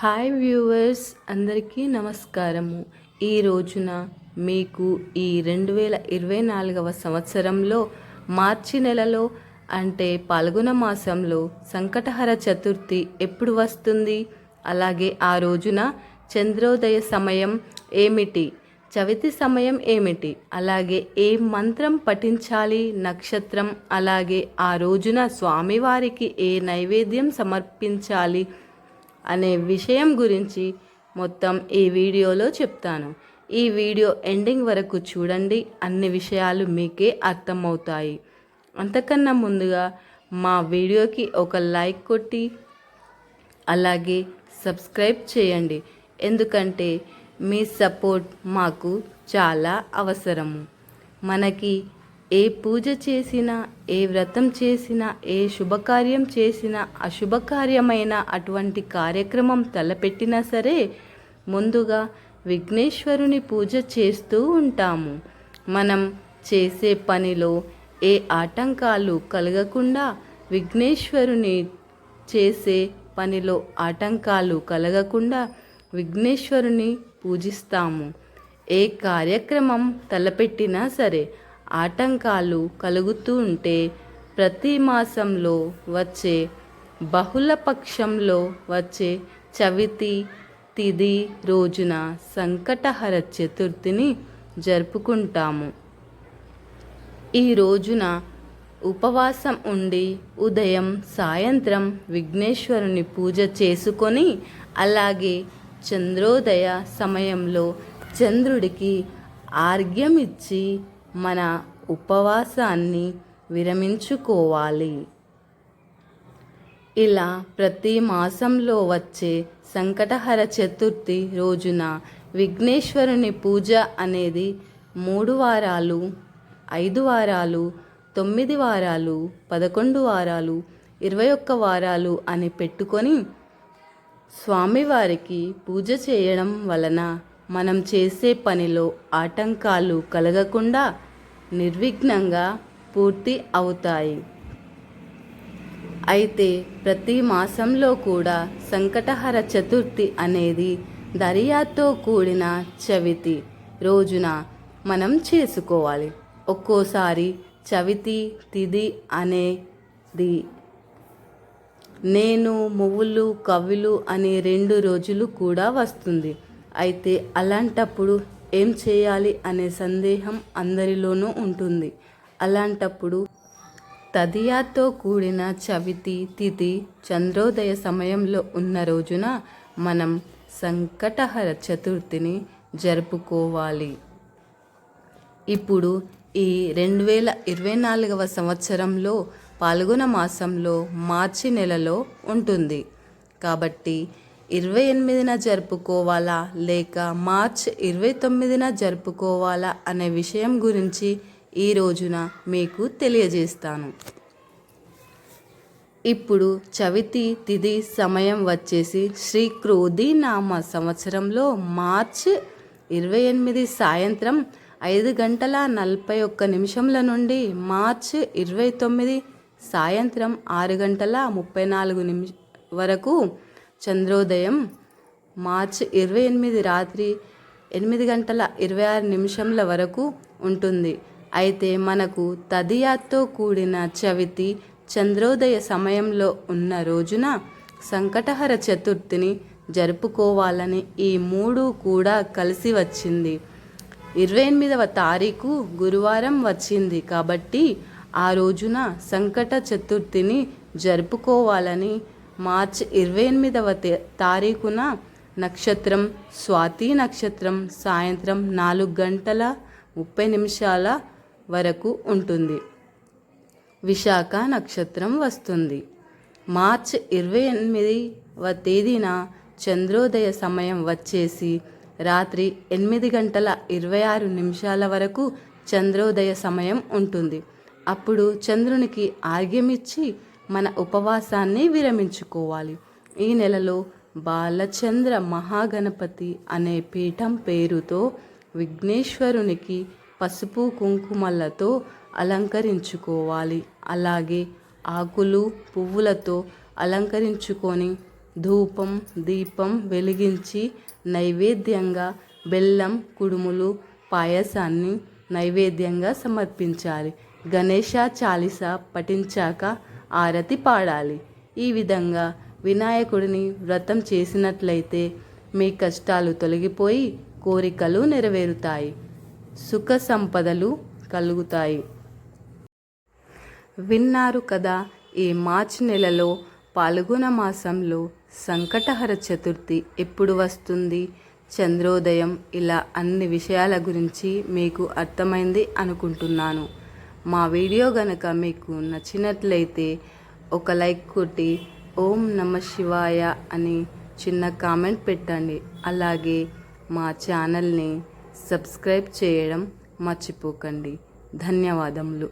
Hi viewers అందరికీ నమస్కారము. ఈ రోజున మీకు ఈ రెండు వేల ఇరవై నాలుగవ సంవత్సరంలో మార్చి నెలలో అంటే పాల్గొన మాసంలో సంకటహర చతుర్థి ఎప్పుడు వస్తుంది? అలాగే ఆ రోజున చంద్రోదయ సమయం ఏమిటి? చవితి సమయం ఏమిటి? అలాగే ఏ మంత్రం పఠించాలి? నక్షత్రం అలాగే ఆ రోజున స్వామివారికి ఏ నైవేద్యం సమర్పించాలి? అనే విషయం గురించి మొత్తం ఈ వీడియోలో చెప్తాను. ఈ వీడియో ఎండింగ్ వరకు చూడండి. అన్ని విషయాలు మీకే అర్థమవుతాయి. అంతకన్నా ముందుగా మా వీడియోకి ఒక లైక్ కొట్టి అలాగే సబ్స్క్రైబ్ చేయండి. ఎందుకంటే మీ సపోర్ట్ మాకు చాలా అవసరము. మనకి ఏ పూజ చేసినా ఏ వ్రతం చేసినా ఏ శుభకార్యం చేసినా అశుభకార్యమైన అటువంటి కార్యక్రమం తలపెట్టినా సరే ముందుగా విఘ్నేశ్వరుని పూజ చేస్తూ ఉంటాము. మనం చేసే పనిలో ఏ ఆటంకాలు కలగకుండా విఘ్నేశ్వరుని చేసే పనిలో ఆటంకాలు కలగకుండా విఘ్నేశ్వరుని పూజిస్తాము. ఏ కార్యక్రమం తలపెట్టినా సరే ఆటంకాలు కలుగుతూ ఉంటే ప్రతి మాసంలో వచ్చే బహుళ పక్షంలో వచ్చే చవితి తిది రోజున సంకటహర చతుర్థిని జరుపుకుంటాము. ఈ రోజున ఉపవాసం ఉండి ఉదయం సాయంత్రం విఘ్నేశ్వరుని పూజ చేసుకొని అలాగే చంద్రోదయ సమయంలో చంద్రుడికి ఆర్ఘ్యం ఇచ్చి మన ఉపవాసాన్ని విరమించుకోవాలి. ఇలా ప్రతి మాసంలో వచ్చే సంకటహర చతుర్థి రోజున విఘ్నేశ్వరుని పూజ అనేది మూడు వారాలు ఐదు వారాలు తొమ్మిది వారాలు పదకొండు వారాలు ఇరవై ఒక్క వారాలు అని పెట్టుకొని స్వామివారికి పూజ చేయడం వలన మనం చేసే పనిలో ఆటంకాలు కలగకుండా నిర్విఘ్నంగా పూర్తి అవుతాయి. అయితే ప్రతి మాసంలో కూడా సంకటహర చతుర్థి అనేది దర్యాతో కూడిన చవితి రోజున మనం చేసుకోవాలి. ఒక్కోసారి చవితి తిది అనేది నేను మువ్వులు కవులు అనే రెండు రోజులు కూడా వస్తుంది. అయితే అలాంటప్పుడు ఏం చేయాలి అనే సందేహం అందరిలోనూ ఉంటుంది. అలాంటప్పుడు తదియాతో కూడిన చవితి తిథి చంద్రోదయ సమయంలో ఉన్న రోజున మనం సంకటహర చతుర్థిని జరుపుకోవాలి. ఇప్పుడు ఈ రెండు వేల ఇరవై నాలుగవ సంవత్సరంలో పాల్గొన మాసంలో మార్చి నెలలో ఉంటుంది. కాబట్టి ఇరవై ఎనిమిదిన జరుపుకోవాలా లేక మార్చ్ ఇరవై తొమ్మిదిన జరుపుకోవాలా అనే విషయం గురించి ఈ రోజున మీకు తెలియజేస్తాను. ఇప్పుడు చవితి తిథి సమయం వచ్చేసి శ్రీ క్రోధి నామ సంవత్సరంలో మార్చ్ ఇరవై ఎనిమిది సాయంత్రం ఐదు గంటల నలభై ఒక్క నిమిషంల నుండి మార్చ్ ఇరవై తొమ్మిది సాయంత్రం ఆరు గంటల ముప్పై నాలుగు నిమిష వరకు చంద్రోదయం మార్చి ఇరవై ఎనిమిది రాత్రి ఎనిమిది గంటల ఇరవై ఆరు నిమిషంల వరకు ఉంటుంది. అయితే మనకు తదియాతో కూడిన చవితి చంద్రోదయ సమయంలో ఉన్న రోజున సంకటహర చతుర్థిని జరుపుకోవాలని ఈ మూడు కూడా కలిసి వచ్చింది. ఇరవై ఎనిమిదవ తారీఖు గురువారం వచ్చింది కాబట్టి ఆ రోజున సంకట చతుర్థిని జరుపుకోవాలని మార్చ్ ఇరవై ఎనిమిదవ తారీఖున నక్షత్రం స్వాతి నక్షత్రం సాయంత్రం నాలుగు గంటల ముప్పై నిమిషాల వరకు ఉంటుంది. విశాఖ నక్షత్రం వస్తుంది. మార్చ్ ఇరవై ఎనిమిదవ తేదీన చంద్రోదయ సమయం వచ్చేసి రాత్రి ఎనిమిది గంటల ఇరవై ఆరు నిమిషాల వరకు చంద్రోదయ సమయం ఉంటుంది. అప్పుడు చంద్రునికి ఆర్గ్యమిచ్చి మన ఉపవాసాన్ని విరమించుకోవాలి. ఈ నెలలో బాలచంద్ర మహాగణపతి అనే పీఠం పేరుతో విఘ్నేశ్వరునికి పసుపు కుంకుమలతో అలంకరించుకోవాలి. అలాగే ఆకులు పువ్వులతో అలంకరించుకొని ధూపం దీపం వెలిగించి నైవేద్యంగా బెల్లం కుడుములు పాయసాన్ని నైవేద్యంగా సమర్పించాలి. గణేష చాలీస పఠించాక ఆరతి పాడాలి. ఈ విధంగా వినాయకుడిని వ్రతం చేసినట్లయితే మీ కష్టాలు తొలగిపోయి కోరికలు నెరవేరుతాయి. సుఖ సంపదలు కలుగుతాయి. విన్నారు కదా ఈ మార్చి నెలలో పాల్గొన మాసంలో సంకటహర చతుర్థి ఎప్పుడు వస్తుంది? చంద్రోదయం ఇలా అన్ని విషయాల గురించి మీకు అర్థమైంది అనుకుంటున్నాను. మా వీడియో గనక మీకు నచ్చినట్లయితే ఒక లైక్ కొట్టి ఓం నమ శివాయ అని చిన్న కామెంట్ పెట్టండి. అలాగే మా ఛానల్ని సబ్స్క్రైబ్ చేయడం మర్చిపోకండి. ధన్యవాదములు.